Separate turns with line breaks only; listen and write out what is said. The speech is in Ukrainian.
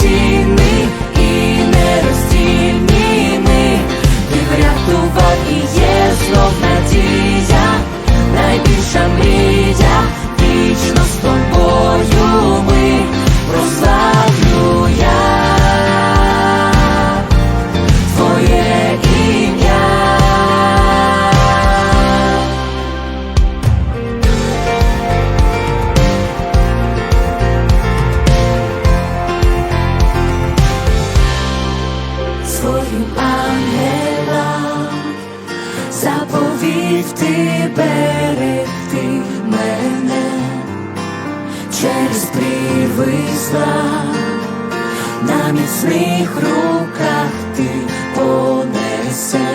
see. завжди берегти мене через привисла на міцних руках ти понесеш.